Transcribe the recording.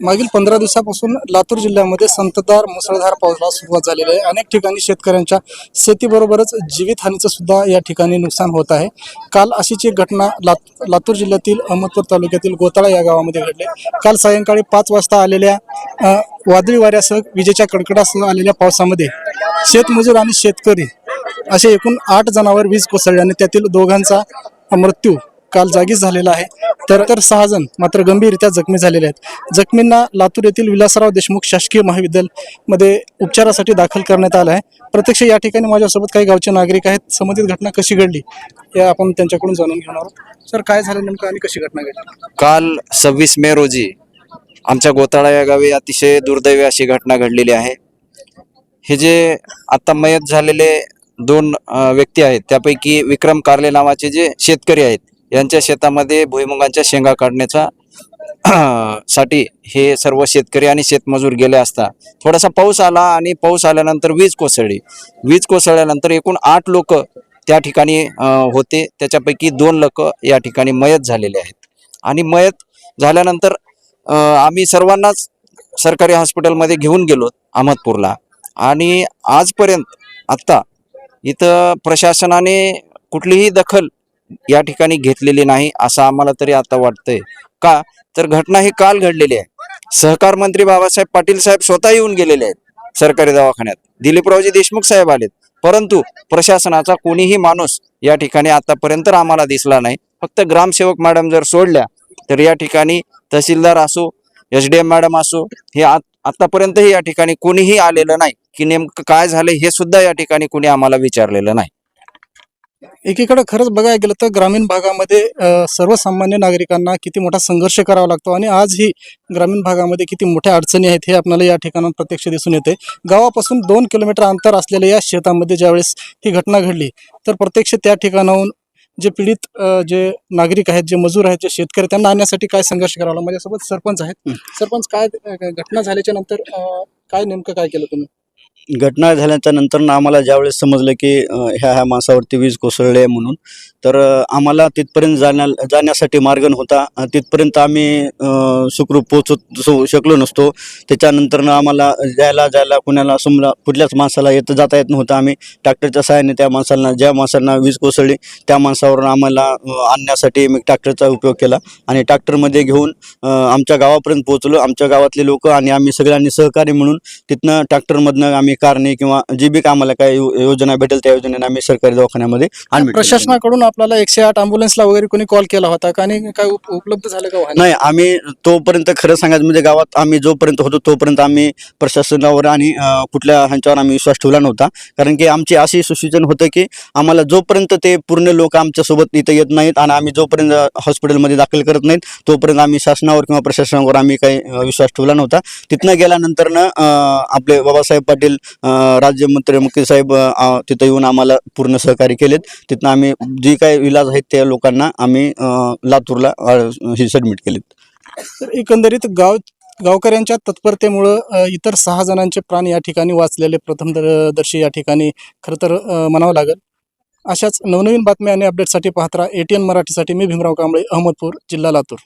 मागील पंधरा दिवसापासून लातूर जिल्ह्यामध्ये संततधार मुसळधार पावसाला सुरुवात झालेली आहे. अनेक ठिकाणी शेतकऱ्यांच्या शेतीबरोबरच जीवितहानीचं सुद्धा या ठिकाणी नुकसान होत आहे. काल अशीच एक घटना लात लातूर जिल्ह्यातील अहमदपूर तालुक्यातील गोताळा या गावामध्ये घडली. काल सायंकाळी पाच वाजता आलेल्या वादळी वाऱ्यासह विजेच्या कडकडासह आलेल्या पावसामध्ये शेतमजूर आणि शेतकरी असे एकूण आठ जणांवर वीज कोसळल्याने त्यातील दोघांचा मृत्यू काल जागीच झालेला आहे. तर तर सहा जण मात्र गंभीररित्या जखमी झालेले आहेत. जखमींना लातूर येथील विलासराव देशमुख शासकीय महाविद्यालयामध्ये उपचारासाठी दाखल करण्यात आलं आहे. प्रत्यक्ष या ठिकाणी माझ्यासोबत काही गावचे नागरिक आहेत. संबंधित घटना कशी घडली हे आपण त्यांच्याकडून जाणून घेणार आहोत. सर काय झालं नेमकं आणि कशी घटना घडली? काल सव्वीस मे रोजी आमच्या गोताळा या गावी अतिशय दुर्दैवी अशी घटना घडलेली आहे. हे जे आता मयत झालेले दोन व्यक्ती आहेत त्यापैकी विक्रम कार्ले नावाचे जे शेतकरी आहेत यांच्या शेतामध्ये भुईमुगांच्या शेंगा काढण्याचा साठी हे सर्व शेतकरी आणि शेतमजूर गेले असता थोडासा पाऊस आला आणि पाऊस आल्यानंतर वीज कोसळली. वीज कोसळल्यानंतर एकूण आठ लोक त्या ठिकाणी होते. त्याच्यापैकी दोन लोक या ठिकाणी मयत झालेले आहेत. आणि मयत झाल्यानंतर आम्ही सर्वांनाच सरकारी हॉस्पिटलमध्ये घेऊन गेलो अहमदपूरला. आणि आजपर्यंत आत्ता इथं प्रशासनाने कुठलीही दखल या ठिकाणी घेतलेली नाही असं आम्हाला तरी आता वाटतंय. का? तर घटना ही काल घडलेली आहे. सहकार मंत्री बाबासाहेब पाटील साहेब स्वतः येऊन गेलेले आहेत सरकारी दवाखान्यात. दिलीपरावजी देशमुख साहेब आलेत. परंतु प्रशासनाचा कोणीही माणूस या ठिकाणी आतापर्यंत आम्हाला दिसला नाही. फक्त ग्रामसेवक मॅडम जर सोडल्या तर या ठिकाणी तहसीलदार असो एस डी एम मॅडम असो हे आत- आतापर्यंतही या ठिकाणी कोणीही आलेलं नाही. की नेमकं काय झालं हे सुद्धा या ठिकाणी कोणी आम्हाला विचारलेलं नाही. एकीकडे खरंच बघायला गेलं तर ग्रामीण भागामध्ये सर्वसामान्य नागरिकांना किती मोठा संघर्ष करावा लागतो आणि आजही ग्रामीण भागामध्ये किती मोठ्या अडचणी आहेत हे आपल्याला या ठिकाणावर प्रत्यक्ष दिसून येते. गावापासून दोन किलोमीटर अंतर असलेल्या या शेतामध्ये ज्यावेळेस ही घटना घडली तर प्रत्यक्ष त्या ठिकाणाहून जे पीडित जे नागरिक आहेत जे मजूर आहेत जे शेतकरी त्यांना आणण्यासाठी काय संघर्ष करावा लागला? माझ्यासोबत सरपंच आहेत. सरपंच काय घटना झाल्याच्यानंतर काय नेमकं काय केलं तुम्ही? घटना झाल्याच्यानंतर आम्हाला ज्यावेळेस समजलं की ह्या ह्या माणसावरती वीज कोसळली आहे म्हणून तर आम्हाला तिथपर्यंत जाण्या जाण्यासाठी मार्ग नव्हता. तिथपर्यंत आम्ही सुखरूप पोचू शकलो नसतो. त्याच्यानंतरनं आम्हाला जायला जायला कुणाला समजा कुठल्याच माणसाला येत जाता येत नव्हतं. आम्ही ट्रॅक्टरच्या सहाय्याने त्या माणसाला ज्या माणसांना वीज कोसळली त्या माणसावरून आम्हाला आणण्यासाठी मी ट्रॅक्टरचा उपयोग केला. आणि ट्रॅक्टरमध्ये घेऊन आमच्या गावापर्यंत पोहोचलो. आमच्या गावातले लोक आणि आम्ही सगळ्यांनी सहकारी म्हणून तिथनं ट्रॅक्टरमधनं आम्ही कारणे किंवा जी बी आम्हाला काय यो- योजना भेटेल त्या योजनेने आम्ही सरकारी दवाखान्यामध्ये admit केलं. प्रशासनाकडून आपल्याला एकशे आठ अँब्युलन्सला वगैरे कोणी कॉल केला होता का? आणि काय उप- उपलब्ध झालं का वाहन? नाही आम्ही तोपर्यंत खरं सांगायचं म्हणजे गावात आम्ही जोपर्यंत होतो तोपर्यंत आम्ही प्रशासनावर आणि अं, कुठल्या ह्यांच्यावर आम्ही विश्वास ठेवला नव्हता. कारण की आमची अशी सुसूचन होतं की आम्हाला जोपर्यंत ते पूर्ण लोक आमच्यासोबत इथं येत नाहीत आणि आम्ही जोपर्यंत हॉस्पिटलमध्ये दाखल करत नाहीत तोपर्यंत आम्ही शासनावर किंवा प्रशासनावर आम्ही काही अं, विश्वास ठेवला नव्हता. तिथनं गेल्यानंतरनं अं, आपले बाबासाहेब पाटील राज्यमंत्री मुख्य साहेब तिथं येऊन आम्हाला पूर्ण सहकार्य केलेत. तिथनं आम्ही जी काही इलाज आहेत त्या लोकांना आम्ही लातूरला हे ही सबमिट केलेत. तर एकंदरीत गाव गावकऱ्यांच्या तत्परतेमुळं इतर सहा जणांचे प्राण या ठिकाणी वाचलेले प्रथम दर्शी या ठिकाणी खरं तर म्हणावं लागेल. अशाच नवनवीन बातम्या आणि अपडेटसाठी पाहत राहा एटीएन मराठीसाठी. मी भीमराव कांबळे अहमदपूर जिल्हा लातूर.